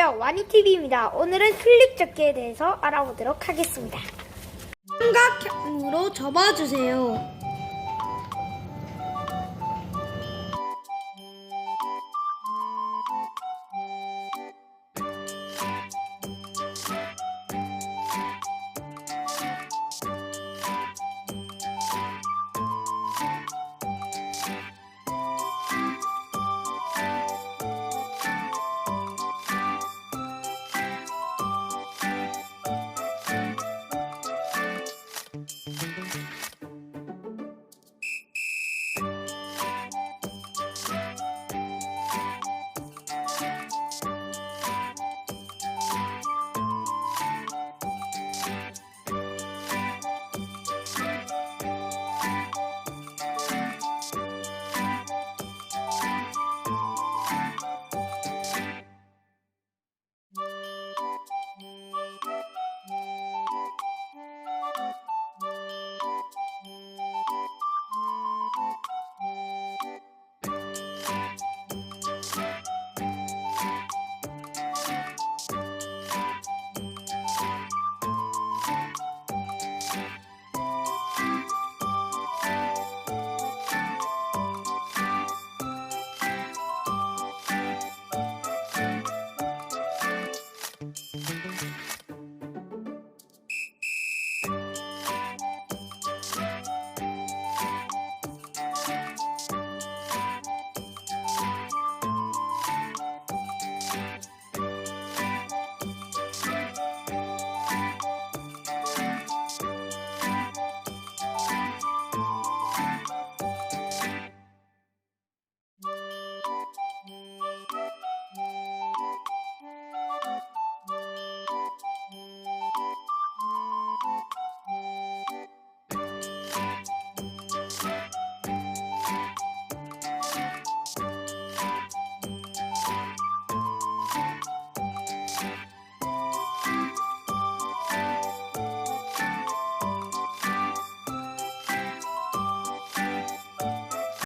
안녕하세요. 와니TV입니다. 오늘은 클립 접기에 대해서 알아보도록 하겠습니다. 삼각형으로 접어주세요.